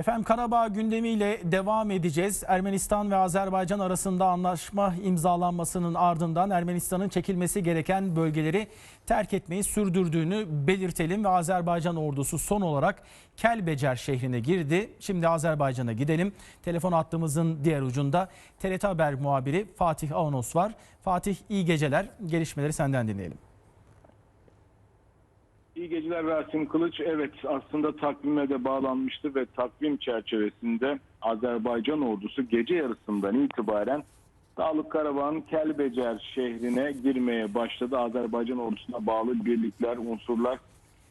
Efendim Karabağ gündemiyle devam edeceğiz. Ermenistan ve Azerbaycan arasında anlaşma imzalanmasının ardından Ermenistan'ın çekilmesi gereken bölgeleri terk etmeyi sürdürdüğünü belirtelim ve Azerbaycan ordusu son olarak Kelbecer şehrine girdi. Şimdi Azerbaycan'a gidelim. Telefon hattımızın diğer ucunda TRT Haber muhabiri Fatih Avanos var. Fatih iyi geceler. Gelişmeleri senden dinleyelim. İyi geceler Rasim Kılıç. Evet aslında takvime de bağlanmıştı ve takvim çerçevesinde Azerbaycan ordusu gece yarısından itibaren Dağlık Karabağ'ın Kelbecer şehrine girmeye başladı. Azerbaycan ordusuna bağlı birlikler, unsurlar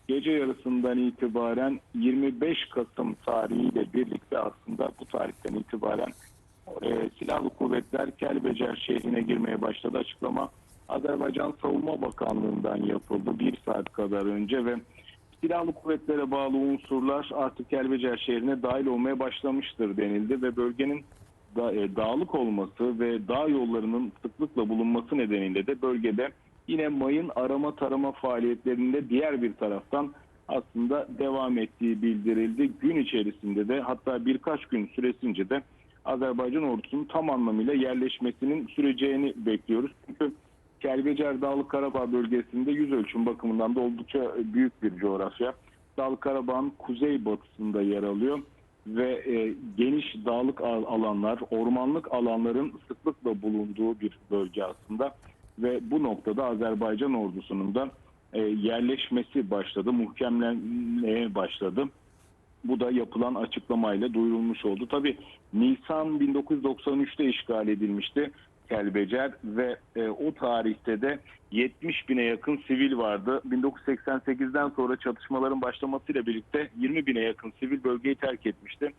gece yarısından itibaren 25 Kasım tarihiyle birlikte aslında bu tarihten itibaren e, silahlı kuvvetler Kelbecer şehrine girmeye başladı açıklama. Azerbaycan Savunma Bakanlığı'ndan yapıldı bir saat kadar önce ve silahlı kuvvetlere bağlı unsurlar artık Kelbecer şehrine dahil olmaya başlamıştır denildi ve bölgenin da, e, dağlık olması ve dağ yollarının sıklıkla bulunması nedeniyle de bölgede yine mayın arama tarama faaliyetlerinde diğer bir taraftan aslında devam ettiği bildirildi. Gün içerisinde de hatta birkaç gün süresince de Azerbaycan ordusunun tam anlamıyla yerleşmesinin süreceğini bekliyoruz. Çünkü Kelbecer Dağlık Karabağ bölgesinde yüz ölçüm bakımından da oldukça büyük bir coğrafya. Dağlık Karabağ'ın kuzey batısında yer alıyor ve e, geniş dağlık al- alanlar, ormanlık alanların sıklıkla bulunduğu bir bölge aslında ve bu noktada Azerbaycan ordusunun da e, yerleşmesi başladı, muhkemlenmeye başladı. Bu da yapılan açıklamayla duyurulmuş oldu. Tabi Nisan 1993'te işgal edilmişti Kelbecer ve e, o tarihte de 70 bine yakın sivil vardı. 1988'den sonra çatışmaların başlamasıyla birlikte 20 bine yakın sivil bölgeyi terk etmişti.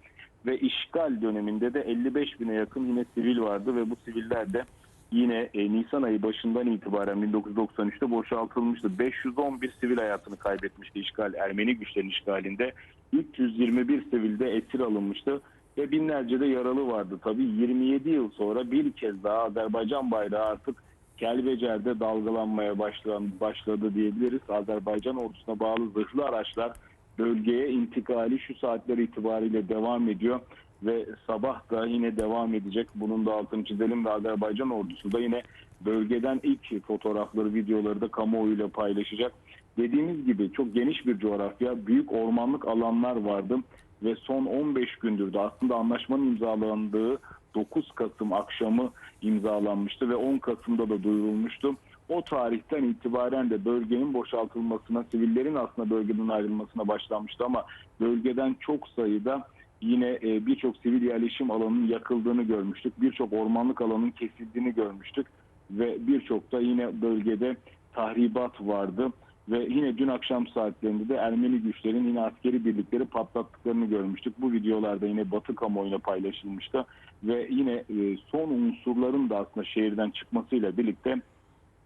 Ve işgal döneminde de 55 bine yakın yine sivil vardı ve bu siviller de yine e, Nisan ayı başından itibaren 1993'te boşaltılmıştı. 511 sivil hayatını kaybetmişti işgal, Ermeni güçlerin işgalinde. 321 sivil de esir alınmıştı ve binlerce de yaralı vardı. Tabii 27 yıl sonra bir kez daha Azerbaycan bayrağı artık Kelbecer'de dalgalanmaya başlan, başladı diyebiliriz. Azerbaycan ordusuna bağlı zırhlı araçlar bölgeye intikali şu saatler itibariyle devam ediyor ve sabah da yine devam edecek. Bunun da altını çizelim ve Azerbaycan ordusu da yine bölgeden ilk fotoğrafları, videoları da kamuoyuyla paylaşacak. Dediğimiz gibi çok geniş bir coğrafya, büyük ormanlık alanlar vardı ve son 15 gündür de aslında anlaşmanın imzalandığı 9 Kasım akşamı imzalanmıştı ve 10 Kasım'da da duyurulmuştu. O tarihten itibaren de bölgenin boşaltılmasına, sivillerin aslında bölgeden ayrılmasına başlanmıştı ama bölgeden çok sayıda yine e, birçok sivil yerleşim alanının yakıldığını görmüştük. Birçok ormanlık alanın kesildiğini görmüştük ve birçok da yine bölgede tahribat vardı ve yine dün akşam saatlerinde de Ermeni güçlerin yine askeri birlikleri patlattıklarını görmüştük. Bu videolarda yine Batı kamuoyuna paylaşılmıştı ve yine e, son unsurların da aslında şehirden çıkmasıyla birlikte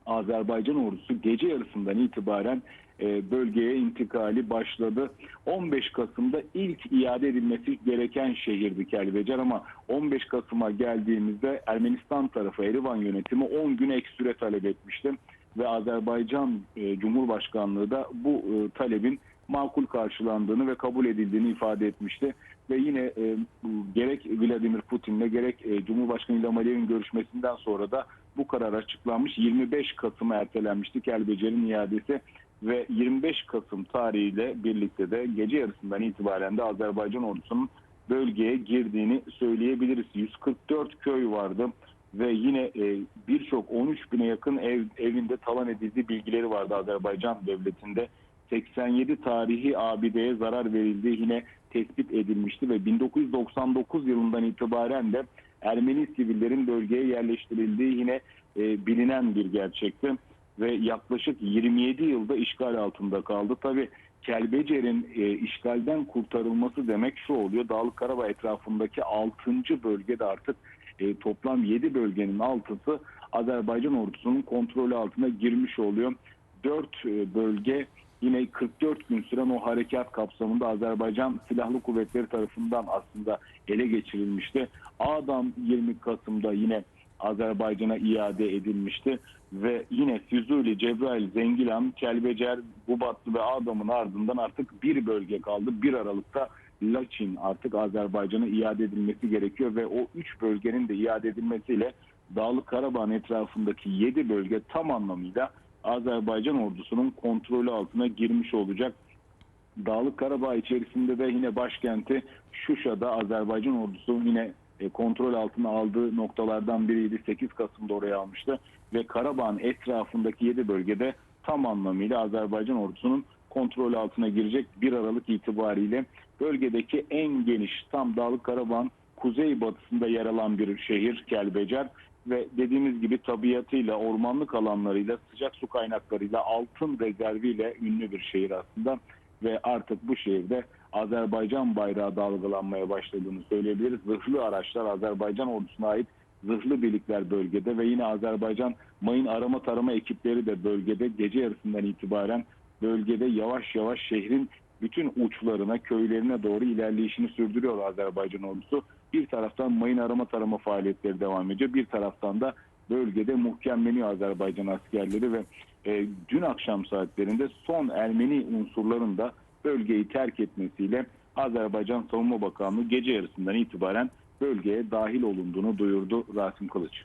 Azerbaycan ordusu gece yarısından itibaren e, bölgeye intikali başladı. 15 Kasım'da ilk iade edilmesi gereken şehirdi Kelbecer ama 15 Kasım'a geldiğimizde Ermenistan tarafı Erivan yönetimi 10 gün ek süre talep etmişti ve Azerbaycan e, Cumhurbaşkanlığı da bu e, talebin makul karşılandığını ve kabul edildiğini ifade etmişti. Ve yine e, gerek Vladimir Putin'le gerek e, Cumhurbaşkanı İlham görüşmesinden sonra da bu karar açıklanmış. 25 Kasım'a ertelenmişti Kelbecer'in iadesi ve 25 Kasım tarihiyle birlikte de gece yarısından itibaren de Azerbaycan ordusunun bölgeye girdiğini söyleyebiliriz. 144 köy vardı ve yine e, birçok 13 bine yakın ev evinde talan edildiği bilgileri vardı Azerbaycan devletinde. 87 tarihi abideye zarar verildiği yine tespit edilmişti ve 1999 yılından itibaren de Ermeni sivillerin bölgeye yerleştirildiği yine e, bilinen bir gerçekti ve yaklaşık 27 yılda işgal altında kaldı. Tabi Kelbecer'in e, işgalden kurtarılması demek şu oluyor. Dağlık Karabağ etrafındaki 6. bölgede artık e, toplam 7 bölgenin altısı Azerbaycan ordusunun kontrolü altına girmiş oluyor. 4 e, bölge yine 44 gün süren o harekat kapsamında Azerbaycan Silahlı Kuvvetleri tarafından aslında ele geçirilmişti. Ağdam 20 Kasım'da yine Azerbaycan'a iade edilmişti ve yine Füzuli, Cebrail, Zengilan, Kelbecer, Gubatlı ve Ağdam'ın ardından artık bir bölge kaldı. 1 Aralık'ta Laçin artık Azerbaycan'a iade edilmesi gerekiyor ve o 3 bölgenin de iade edilmesiyle Dağlık Karabağ'ın etrafındaki 7 bölge tam anlamıyla Azerbaycan ordusunun kontrolü altına girmiş olacak. Dağlık Karabağ içerisinde de yine başkenti Şuşa'da Azerbaycan ordusu yine e, kontrol altına aldığı noktalardan biriydi. 8 Kasım'da oraya almıştı ve Karabağ'ın etrafındaki 7 bölgede tam anlamıyla Azerbaycan ordusunun kontrol altına girecek 1 Aralık itibariyle bölgedeki en geniş tam Dağlık Karabağ'ın kuzey batısında yer alan bir şehir Kelbecer ve dediğimiz gibi tabiatıyla, ormanlık alanlarıyla, sıcak su kaynaklarıyla, altın rezerviyle ünlü bir şehir aslında ve artık bu şehirde Azerbaycan bayrağı dalgalanmaya başladığını söyleyebiliriz. Zırhlı araçlar Azerbaycan ordusuna ait zırhlı birlikler bölgede ve yine Azerbaycan mayın arama tarama ekipleri de bölgede gece yarısından itibaren bölgede yavaş yavaş şehrin bütün uçlarına, köylerine doğru ilerleyişini sürdürüyor Azerbaycan ordusu. Bir taraftan mayın arama tarama faaliyetleri devam ediyor. Bir taraftan da bölgede muhkemleniyor Azerbaycan askerleri ve e, dün akşam saatlerinde son Ermeni unsurların da bölgeyi terk etmesiyle Azerbaycan Savunma Bakanlığı gece yarısından itibaren bölgeye dahil olunduğunu duyurdu Rasim Kılıç.